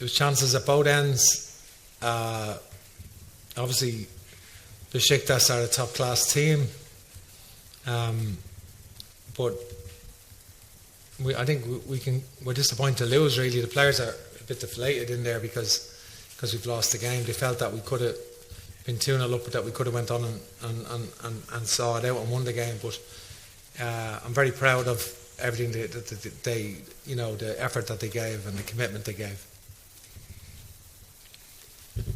was chances at both ends. Uh, obviously, Besiktas are a top class team, um, but we, I think we, we can. We're disappointed to lose. Really, the players are a bit deflated in there because because we've lost the game. They felt that we could have been two 0 up, but that we could have went on and, and, and, and, and saw it out and won the game. But uh, I'm very proud of everything that that they, you know, the effort that they gave and the commitment they gave.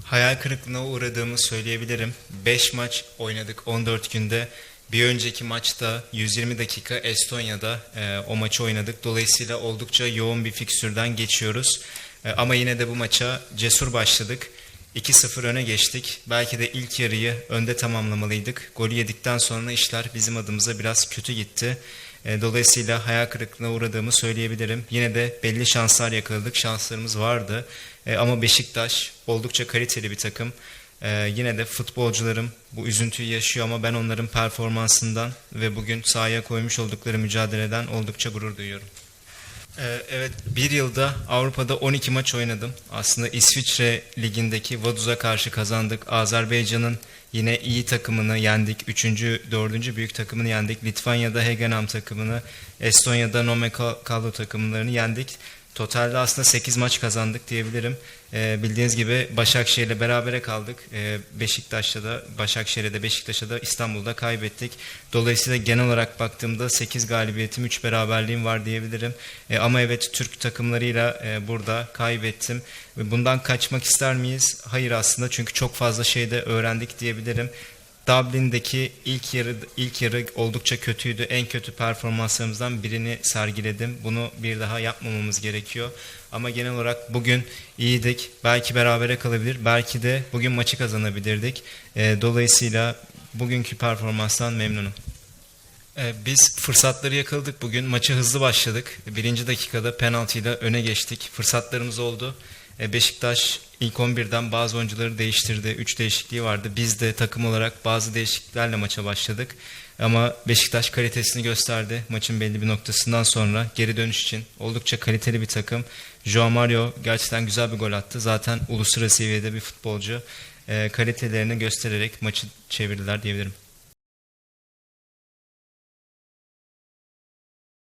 Hayal kırıklığına uğradığımı söyleyebilirim. 5 maç oynadık 14 günde. Bir önceki maçta 120 dakika Estonya'da e, o maçı oynadık. Dolayısıyla oldukça yoğun bir fikstürden geçiyoruz. E, ama yine de bu maça cesur başladık. 2-0 öne geçtik. Belki de ilk yarıyı önde tamamlamalıydık. Golü yedikten sonra işler bizim adımıza biraz kötü gitti. E, Dolayısıyla hayal kırıklığına uğradığımı söyleyebilirim. Yine de belli şanslar yakaladık. Şanslarımız vardı. E, Ama Beşiktaş oldukça kaliteli bir takım. E, Yine de futbolcularım bu üzüntüyü yaşıyor ama ben onların performansından ve bugün sahaya koymuş oldukları mücadeleden oldukça gurur duyuyorum. Ee, Evet bir yılda Avrupa'da 12 maç oynadım. Aslında İsviçre ligindeki Vaduz'a karşı kazandık. Azerbaycan'ın yine iyi takımını yendik. Üçüncü, dördüncü büyük takımını yendik. Litvanya'da Hegenam takımını, Estonya'da Nome Kallo takımlarını yendik. Totalde aslında 8 maç kazandık diyebilirim. Ee, bildiğiniz gibi Başakşehir'le berabere kaldık. Ee, Beşiktaş'ta da, Başakşehir'e de Beşiktaş'a da İstanbul'da kaybettik. Dolayısıyla genel olarak baktığımda 8 galibiyetim, 3 beraberliğim var diyebilirim. Ee, ama evet Türk takımlarıyla e, burada kaybettim. Bundan kaçmak ister miyiz? Hayır aslında çünkü çok fazla şey de öğrendik diyebilirim. Dublin'deki ilk yarı ilk yarı oldukça kötüydü. En kötü performanslarımızdan birini sergiledim. Bunu bir daha yapmamamız gerekiyor. Ama genel olarak bugün iyiydik. Belki berabere kalabilir. Belki de bugün maçı kazanabilirdik. Ee, dolayısıyla bugünkü performanstan memnunum. Ee, Biz fırsatları yakaladık bugün. Maçı hızlı başladık. Birinci dakikada penaltıyla öne geçtik. Fırsatlarımız oldu. Ee, Beşiktaş ilk 11'den bazı oyuncuları değiştirdi. 3 değişikliği vardı. Biz de takım olarak bazı değişikliklerle maça başladık. Ama Beşiktaş kalitesini gösterdi. Maçın belli bir noktasından sonra geri dönüş için oldukça kaliteli bir takım. Joao Mario gerçekten güzel bir gol attı. Zaten uluslararası seviyede bir futbolcu. Ee, kalitelerini göstererek maçı çevirdiler diyebilirim.